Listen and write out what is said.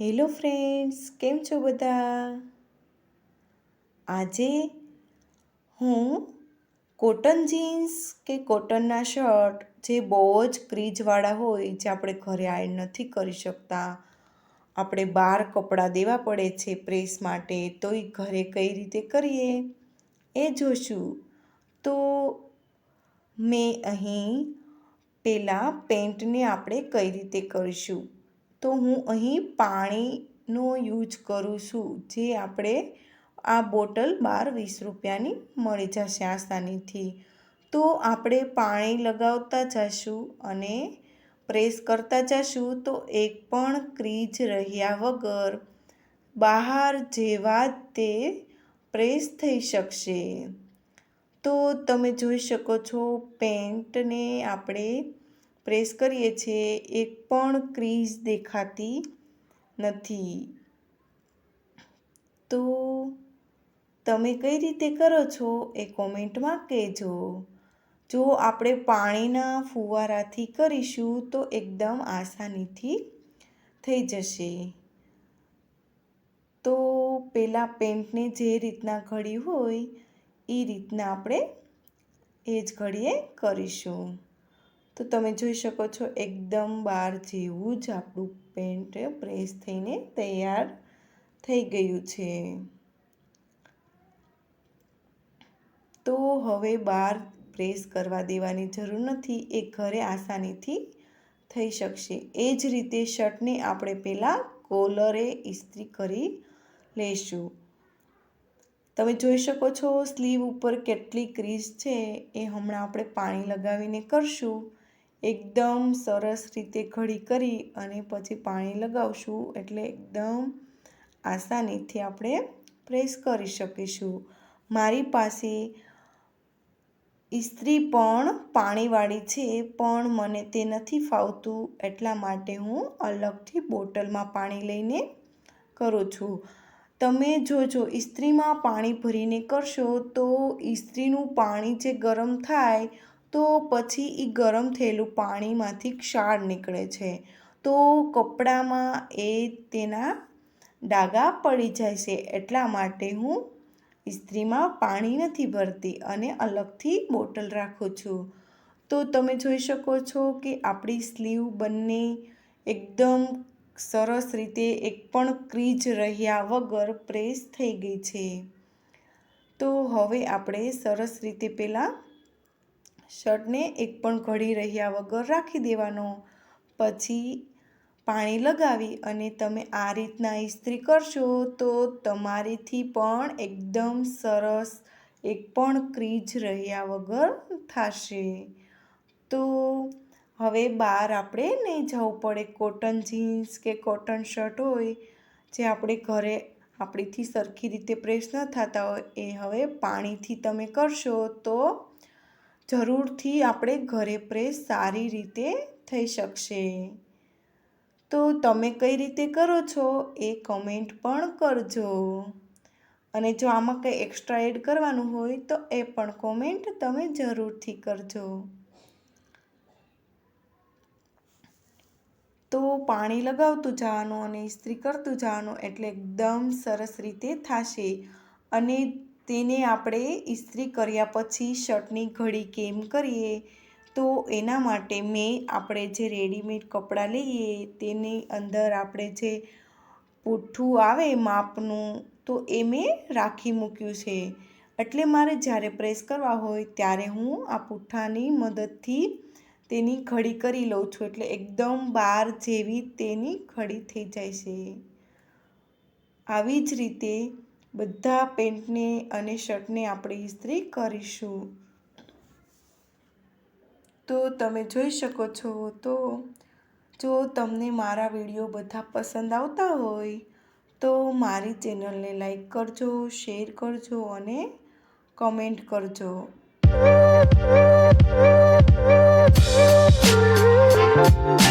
Hello friends, કેમ છો બધા? આજે હું કોટન જીન્સ કે કોટનના શર્ટ જે બહુ જ ક્રીજવાળા હોય જે આપણે ઘરે આયર્ન નથી કરી શકતા, આપણે બહાર કપડાં દેવા પડે છે પ્રેસ માટે તો એ ઘરે કઈ રીતે કરીએ? એ જોશું. તો મેં અહીં પહેલાં પેન્ટને આપણે કઈ રીતે કરીશું? તો હું અહીં પાણીનો યુઝ કરું છું, જે આપણે આ બોટલ બાર વીસ રૂપિયાની મળી જશે આસાનીથી. તો આપણે પાણી લગાવતા જશું અને પ્રેસ કરતા જશું તો એક પણ ક્રીજ રહ્યા વગર બહાર જેવા તે પ્રેસ થઈ શકશે. તો તમે જોઈ શકો છો, પેન્ટને આપણે પ્રેસ કરીએ છીએ એક પણ ક્રીઝ દેખાતી નથી. તો તમે કઈ રીતે કરો છો એ કોમેન્ટમાં કહેજો. જો આપણે પાણીના ફુવારાથી કરીશું તો એકદમ આસાનીથી થઈ જશે. તો પહેલાં પેન્ટને જે રીતના ઘડી હોય એ રીતના આપણે એ જ ઘડીએ કરીશું. તો તમે જોઈ શકો છો એકદમ બહાર જેવું જ આપણું પેન્ટ પ્રેસ થઈને તૈયાર થઈ ગયું છે. તો હવે બહાર પ્રેસ કરવા દેવાની જરૂર નથી, એ ઘરે આસાનીથી થઈ શકશે. એ જ રીતે શર્ટને આપણે પહેલાં કોલરે ઇસ્ત્રી કરી લઈશું તમે જોઈ શકો છો સ્લીવ ઉપર કેટલી ક્રીઝ છે, એ હમણાં આપણે પાણી લગાવીને કરશું. એકદમ સરસ રીતે ઘડી કરી અને પછી પાણી લગાવશું એટલે એકદમ આસાનીથી આપણે પ્રેસ કરી શકીશું. મારી પાસે ઇસ્ત્રી પણ પાણીવાળી છે, પણ મને તે નથી ફાવતું એટલા માટે હું અલગથી બોટલમાં પાણી લઈને કરું છું. તમે જોજો, ઇસ્ત્રીમાં પાણી ભરીને કરશો તો ઇસ્ત્રીનું પાણી જે ગરમ થાય તો પછી એ ગરમ થયેલું પાણીમાંથી ક્ષાર નીકળે છે. તો કપડામાં એ તેના ડાઘા પડી જાય છે એટલા માટે હું ઇસ્ત્રીમાં પાણી નથી ભરતી અને અલગથી બોટલ રાખું છું. તો તમે જોઈ શકો છો કે આપણી સ્લીવ બંને એકદમ સરસ રીતે એક પણ ક્રીજ રહ્યા વગર પ્રેસ થઈ ગઈ છે. તો હવે આપણે સરસ રીતે પહેલાં શર્ટને એક પણ ઘડી રહ્યા વગર રાખી દેવાનો. પછી પાણી લગાવી અને તમે આ રીતના ઇસ્ત્રી કરશો તો તમારીથી પણ એકદમ સરસ, એક પણ ક્રીજ રહ્યા વગર થશે. તો હવે બહાર આપણે નહીં જવું પડે કોટન જીન્સ કે કોટન શર્ટ હોય, જે આપણે ઘરે આપણીથી સરખી રીતે પ્રેસ ન થતા હોય, એ હવે પાણીથી તમે કરશો તો જરૂરથી આપણે ઘરે પ્રેસ સારી રીતે થઈ શકશે. તો તમે કઈ રીતે કરો છો એ કમેન્ટ પણ કરજો. અને જો આમાં કંઈ એક્સ્ટ્રા એડ કરવાનું હોય તો એ પણ કોમેન્ટ તમે જરૂરથી કરજો. તો પાણી લગાવતું જવાનું અને ઇસ્ત્રી કરતું જવાનું એટલે એકદમ સરસ રીતે થશે. અને તેને આપણે ઇસ્ત્રી કર્યા પછી શર્ટની ઘડી કેમ કરીએ? તો એના માટે મેં આપણે જે રેડીમેડ કપડાં લઈએ તેની અંદર આપણે જે પૂઠું આવે માપનું, તો એ મેં રાખી મૂક્યું છે. એટલે મારે જ્યારે પ્રેસ કરવા હોય ત્યારે હું આ પૂઠાની મદદથી તેની ઘડી કરી લઉં છું. એટલે એકદમ બહાર જેવી તેની ઘડી થઈ જાય છે. આવી જ રીતે બધા પેન્ટને અને શર્ટને આપણે ઇસ્ત્રી કરીશું તો તમે જોઈ શકો છો તો જો તમને મારા વીડિયો બધા પસંદ આવતા હોય તો મારી ચેનલને લાઈક કરજો, શેર કરજો અને કમેન્ટ કરજો Thank you.